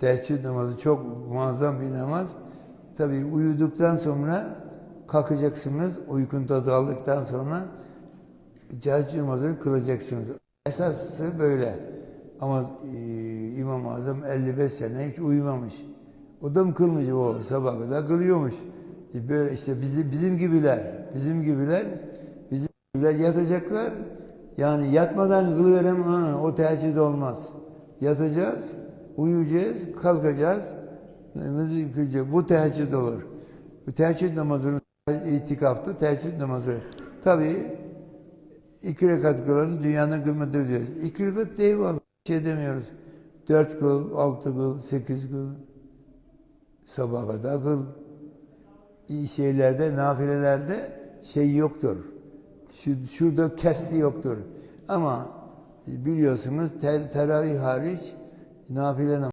Teheccüd namazı çok muazzam bir namaz. Tabii uyuduktan sonra kalkacaksınız. Uykun tadı aldıktan sonra teheccüd namazını kılacaksınız. Esası böyle. Ama e, İmam-ı Azam 55 sene hiç uyumamış. O da mı kılmış o sabah kadar kılıyormuş. E böyle işte bizim, bizim gibiler, bizim gibiler, bizim gibiler yatacaklar. Yani yatmadan kılıverem ha, o teheccüd olmaz. Yatacağız, uyuyacağız, kalkacağız. namazı yıkayacağız. Bu teheccüd olur. Bu teheccüd namazının itikaftı, teheccüd namazı. Tabii iki rekat kılanı dünyanın kıymetidir diyoruz. İki rekat değil vallahi. Şey demiyoruz. Dört kıl, altı kıl, sekiz kıl. Sabaha kadar kıl. İyi şeylerde, nafilelerde şey yoktur. Şu, şurada kesti yoktur. Ama biliyorsunuz ter, teravih hariç nafile namazı